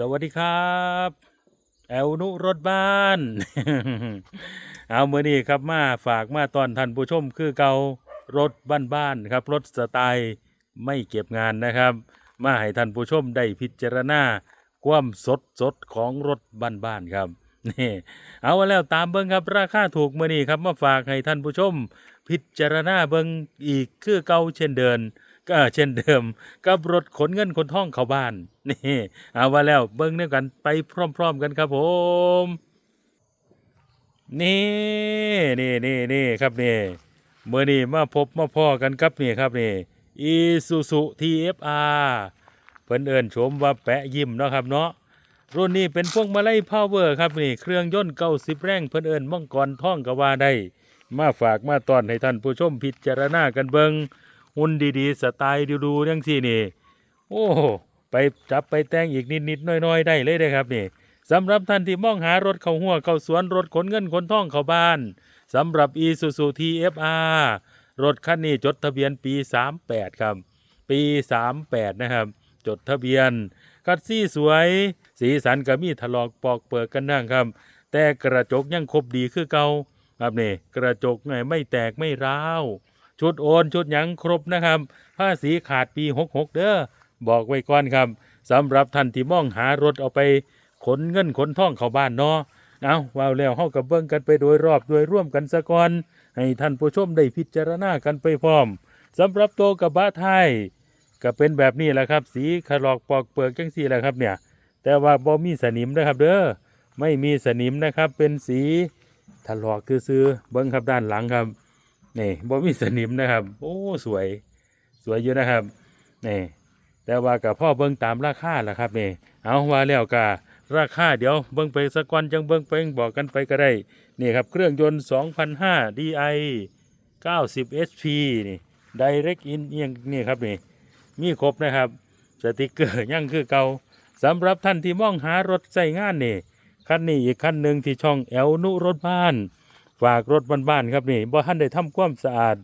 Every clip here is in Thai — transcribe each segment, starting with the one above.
สวัสดีครับ แอลนุรถบ้าน เอาเมื่อนี้ครับมาฝากมาตอนท่านผู้ชมคือเก่ารถบ้านๆครับ รถสไตล์ไม่เก็บงานนะครับ มาให้ท่านผู้ชมได้พิจารณาความสดสดของรถบ้านๆครับนี่เอาแล้วตามเบิ้งครับราคาถูกเมื่อนี้ครับมาฝากให้ท่านผู้ชม พิจารณาเบิ้งอีกคือเก่าเช่นเดิม ก็เช่นเดิมกับรถขนเงินขนท่องเข้าบ้านนี่เอาว่าแล้วเบิ้งเนี่ยกันไปพร้อม ๆ กันครับผม นี่นี่นี่นี่ครับนี่เมื่อนี้มาพบมาพ่อกันครับนี่ครับนี่อีซูซูทีเอฟอาร์เพิ่นเอิญโฉมว่าแปะยิ้มเนาะครับเนาะรุ่นนี้เป็นพวกมาไลัยพาวเวอร์ครับนี่ เครื่องยนต์เก้าสิบแรงเพิ่นเอิญมังกรท่องกว่าได้ มาฝากมาตอนให้ท่านผู้ชมพิจารณากันเบิง หุ่นดีๆ สไตล์ดูๆจังซี่นี่ โอ้ไปจับไปแต่งอีกนิดๆน้อยๆได้เลยเด้อครับนี่สำหรับท่านที่มองหารถเข้าหัวเข้าสวนรถขนเงินขนทองเข้าบ้านสำหรับ Isuzu TFR รถคันนี้จดทะเบียนปี 38 ครับ ปี 38 นะครับ จดทะเบียน คัดซี่สวย สีสันก็มีถลอกปอกเปิดกันนั่งครับ แต่กระจกยังครบดีคือเก่าครับนี่กระจกไงไม่แตกไม่ร้าว ชุดโอนชุดหยังครบนะครับผ้าสีขาดปี 66 เด้อบอกไว้ก่อนครับสำหรับท่านที่มองหารถเอาไปขนเงินขนทองเข้าบ้านเนาะเอาว้าวแล้วเฮากับเบิ่งกันไปโดยรอบโดยร่วมกันซะก่อน ให้ท่านผู้ชมได้พิจารณากันไปพร้อมสำหรับตัวกระบะไทยก็เป็นแบบนี้แหละครับ สีขลอกปอกเปลือกจังซี่แหละครับเนี่ย แต่ว่าบ่มีสนิมนะครับเด้อไม่มีสนิมนะครับเป็นสีถลอกคือซื้อเบิ่งครับด้านหลังครับ นี่บ่มีสนิมนะครับ โอ้สวย สวยอยู่นะครับนี่แต่ว่ากับพ่อเบิ่งตามราคาแหละครับนี่เอาว่าแล้วก็ราคาเดี๋ยวเบิ่งไปสักก่อนจังเบิ่งไปบอกกันไปก็ได้นี่ครับเครื่องยนต์2005 DI 90 HP นี่ Direct In เอียงนี่ครับนี่มีครบนะครับสติกเกอร์ยังคือเก่าสำหรับท่านที่มองหารถใช้งานนี่คันนี้อีกคันหนึ่งที่ช่องแอลนุรถบ้าน ฝากรถบ้านๆครับนี่บ่ท่านได้ทำความสะอาด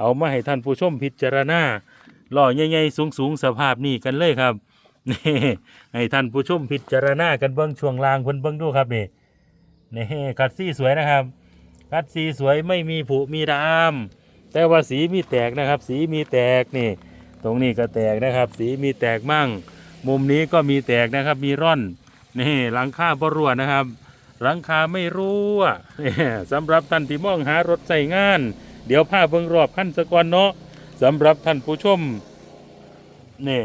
เอามาให้ท่านผู้ชมพิจารณาล้อใหญ่ๆสูงๆสภาพนี่กันเลยครับนี่ให้ท่านผู้ชมพิจารณากันเบิ้งช่วงล่างเพิ่นเบิ้งดูครับนี่นี่คัดซี่สวยนะครับ คัดสีสวยไม่มีผุมีดามแต่ว่าสีมีแตกนะครับ สีมีแตกนี่ ตรงนี้ก็แตกนะครับ สีมีแตกมั่ง มุมนี้ก็มีแตกนะครับ มีร่อนนี่หลังคาบรั่วนะครับ หลังคาไม่รั่วนี่สำหรับท่านที่มองหารถใส่งาน เดี๋ยวพาเบิ่งรอบขั้นสะก่อนเนาะสำหรับท่านผู้ชมนี่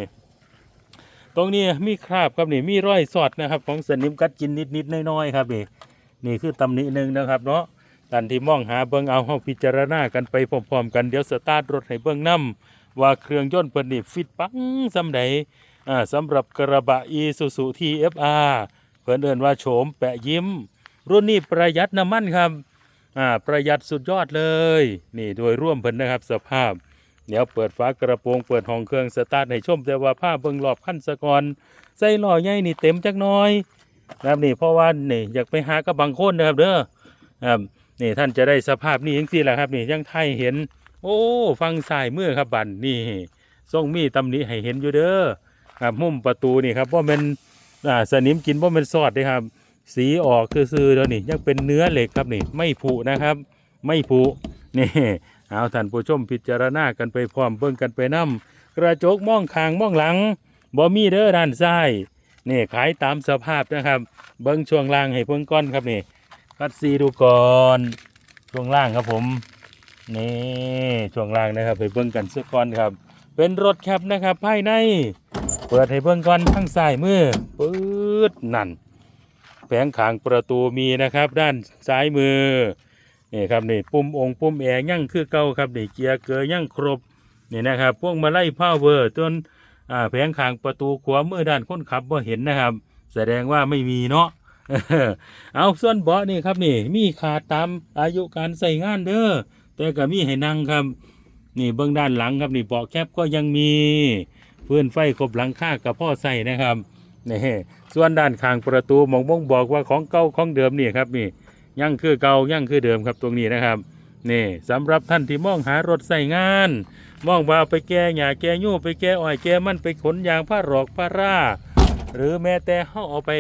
ตรงนี้มีคราบครับนี่มีรอยสอดนะครับ ของสนิมกัดกินนิดๆน้อยๆครับนี่นี่คือตำหนิหนึ่งนะครับเนาะท่านที่มองหาเบิ่งเอาเฮาพิจารณากันไปพร้อมๆกันเดี๋ยวสตาร์ทรถให้เบิ่งนํว่าเครื่องยนต์เพิ่นนี่ฟิตปังสำใดอ่าสำหรับกระบะ Isuzu TFR เพิ่นเอิ้นว่าโฉมแปะยิ้ม รุ่นนี้ประหยัดน้ำมันครับอ่าประหยัดสุดยอดเลย นี่โดยร่วมเพิ่นนะครับสภาพ เดี๋ยวเปิดฝากระโปรงเปิดห้องเครื่องสตาร์ทให้ชมแต่ว่าผ้าเบิ่งรอบขั้นสะกอนใส่ล้อใหญ่นี่เต็มจักน้อยนะครับนี่เพราะว่านี่อยากไปหากับบางคนนะครับเด้อครับนี่ท่านจะได้สภาพนี่ยังสี่แหละครับ นี่ยังไทยเห็น โอ้ฟังสายมือครับบันนี่ทรงมีตำหนิให้เห็นอยู่เด้อครับมุมประตูนี่ครับว่ามัน อ่าสนิมกินว่ามันซอดเด้ครับ สีออกคือซื้อแล้วนี่ยังเป็นเนื้อเหล็กครับนี่ ไม่ผุนะครับ ไม่ผุนี่เอาท่านผู้ชมพิจารณากันไปพร้อมเบิ่งกันไปนํกระจกมองข้างมองหลังบ่มีเด้อด้านซ้ายนี่ขายตามสภาพนะครับ เบิ่งช่วงล่างให้เพิ่งก้อนครับนี่คัดซีดูก่อนช่วงล่างครับผมนี่ช่วงล่างนะครับให้เบิ่งกันสักก่อนครับ เป็นรถแคปนะครับภายใน เปิดให้เบิ่งก่อนข้างซ้ายมือปื๊ดนั่นแผงขางประตูมีนะครับ ด้านซ้ายมือนี่ครับนี่ปุ่มองค์ปุ่มแอร์ยั่งคือเก่าครับนี่เกียร์เกลือยั่งครบนี่นะครับพวกมาไล่พาวเวอร์ต้นอ่าแผงขางประตูขวามือด้านคนขับว่าเห็นนะครับ แสดงว่าไม่มีเนาะเอาส่วนเบาะนี่ครับนี่มีขาดตามอายุการใส่งานเด้อแต่ก็มีให้นั่งครับ นี่เบื้องด้านหลังครับนี่เบาะแคบก็ยังมี พื่อนไฟครบหลังคากับพ่อใส่นะครับนี่ส่วนด้านข้างประตูมองบ่งบอกว่าของเก่าของเดิมนี่ครับนี่ยังคือเก่ายังคือเดิมครับตรงนี้นะครับนี่สำหรับท่านที่มองหารถใส่งาน มองว่าเอาไปแก้หญ้าแก้ยู่ไปแก้อ้อยแก้มันไปขนยางผ้าหรอกผ้าร่า หรือแม้แต่เฮาเอาไป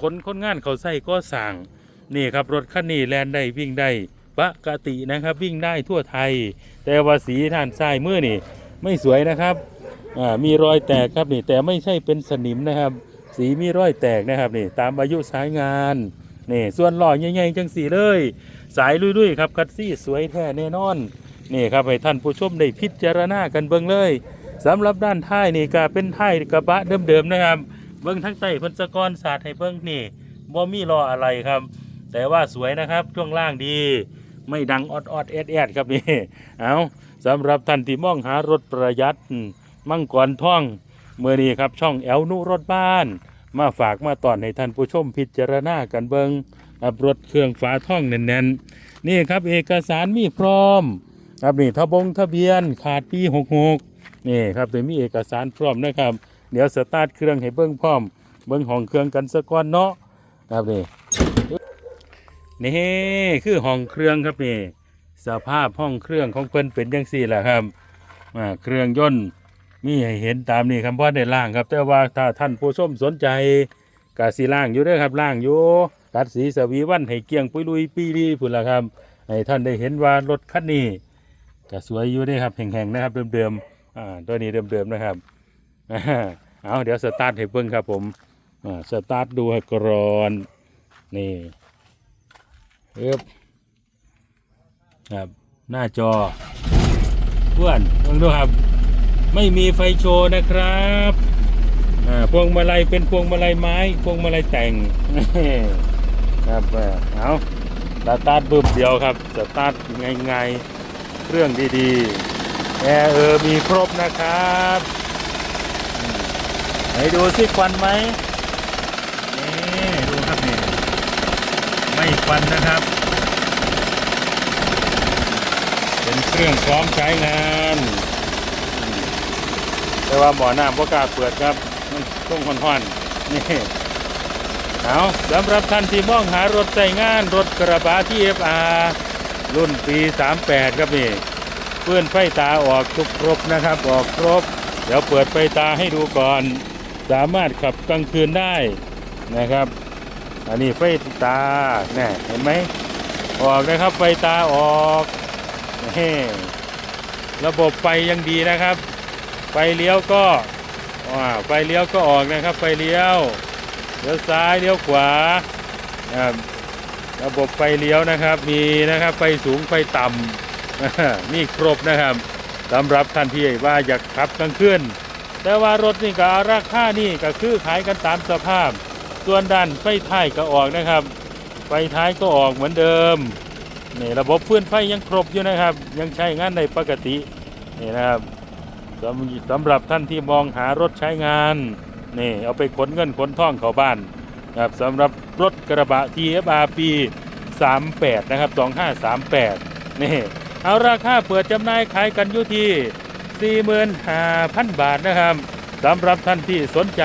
คนคนงานเขาใส่ก็สั่งนี่ครับรถคันนี้แลนได้วิ่งได้ปกตินะครับวิ่งได้ทั่วไทย แต่ว่าสีท่านซ้ายมือนี่ ไม่สวยนะครับ อ่ามีรอยแตกครับนี่แต่ไม่ใช่เป็นสนิมนะครับ สีมีรอยแตกนะครับนี่ตามอายุสายงานนี่ส่วนหล่อใหญ่ๆจังสีเลย สายลุยๆครับคัดซี่สวยแท้แน่นอนนี่ครับให้ท่านผู้ชมได้พิจารณากันเบิ่งเลยสำหรับด้านท้ายนี่ก็เป็นท้ายกระบะเดิมๆนะครับเบิ่งทั้งใต้พิ่นสะกอนสาดให้เบิ่งนี่บ่มีรออะไรครับ แต่ว่าสวยนะครับช่วงล่างดี ไม่ดังออดออดๆแอดแอดๆครับนี่เอาสำหรับท่านที่มองหารถประหยัดอื มังกรท่องเมื่อนี้ครับช่องแอลนุรถบ้าน มาฝากมาตอนให้ท่านผู้ชมพิจารณากันเบิงครับรถเครื่องฝาท่องแน่นๆ นี่ครับเอกสารมีพร้อมครับนี่ทะบงทะเบียนขาดปี66นี่ครับตัวมีเอกสารพร้อมนะครับ เดี๋ยวสตาร์ทเครื่องให้เบิ้งพร้อม เบิ้งห้องเครื่องกันสะก่อนเนาะครับนี่นี่คือห้องเครื่องครับนี่สภาพห้องเครื่องของเพิ่นเป็นจังซี่แหละครับเครื่องยนต์ มีให้เห็นตามนี้ครับเพราะได้ล่างครับ แต่ว่าถ้าท่านผู้ชมสนใจกาสีล่างอยู่ด้อครับล่างอยู่กัดสีสวีวันให้เกียงปุยลุยปีรีพุ่นละครับให้ท่านได้เห็นว่ารถคันนี้ก็สวยอยู่ด้อครับแห่งๆนะครับเดิมๆอ่าตัวนี้เดิมๆนะครับอ่าเอาเดี๋ยวสตาร์ทให้เพิ่งครับผมอ่าสตาร์ทดูกรอนนี่เอ๊บครับหน้าจอเพื่อนลองดูครับ ไม่มีไฟโชว์นะครับอ่าพวงมาลัยเป็นพวงมาลัยไม้ พวงมาลัยแต่งครับอ่าเอาสตาร์ทบึ้มเดียวครับสตาร์ทง่ายๆเครื่องดีๆแอร์เออมีครบนะครับไหนดูสิควันไหมนี่ดูครับนี่ไม่ควันนะครับ เป็นเครื่องพร้อมใช้งาน แต่ว่าหมอน้ำพวกกล้าเปิดครับมันต้องห่อนๆนี่เอาสำหรับท่านที่มองหารถใช้งานรถกระบะที่ FR รุ่นปี 38 ครับนี่เพื่อนไฟตาออกทุกครบนะครับ ออกครบ เดี๋ยวเปิดไฟตาให้ดูก่อน สามารถขับกลางคืนได้นะครับ อันนี้ไฟตาเนี่ยเห็นไหมออกนะครับไฟตาออกนี่ระบบไฟยังดีนะครับ ฟเลี้ยวก็อ่าไฟเลี้ยวก็ออกนะครับ ไฟเลี้ยวเลี้ยวซ้ายเลี้ยวขวาระบบไฟเลี้ยวนะครับมีนะครับไฟสูงไฟต่ำนี่ครบนะครับสำหรับท่านที่ว่าอยากขับกลางคืนแต่ว่ารถนี่ก็ราคานี่ก็คือขายกันตามสภาพ ส่วนด้านไฟท้ายก็ออกนะครับ ไฟท้ายก็ออกเหมือนเดิมนี่ระบบฟื้นไฟยังครบอยู่นะครับ ยังใช้งานในปกตินี่นะครับ สำสำหรับท่านที่มองหารถใช้งานนี่เอาไปขนเงินขนท่องเข้าบ้านนะครับสำหรับรถกระบะ TFR ปี 38 นะครับ 2538 นี่ เอาราคาเปิดจำหน่ายขายกันอยู่ที่ 45,000 บาทนะครับสำหรับท่านที่สนใจ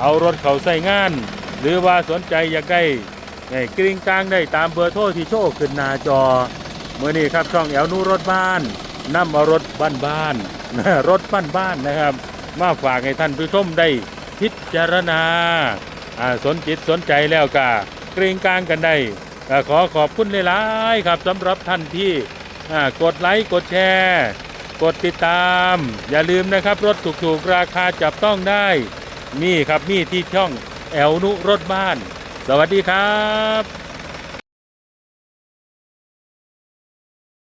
เอารถเขาใส่งาน หรือว่าสนใจอยากได้ไกริ่งกลางได้ตามเบอร์โทรที่โชว์ขึ้นหน้าจอเมื่อนี้ครับช่องแอลนูรถบ้านนำเอารถบ้านบ้าน รถบ้านๆนะครับ มาฝากให้ท่านผู้ชมได้พิจารณาสนจิตสนใจแล้วก็เกรงกลางกันได้ขอขอบคุณหลายๆครับสำหรับท่านที่กดไลค์กดแชร์ กดติดตาม อย่าลืมนะครับ รถถูกๆ ราคาจับต้องได้นี่ครับนี่ที่ช่องแอลนุรถบ้าน สวัสดีครับ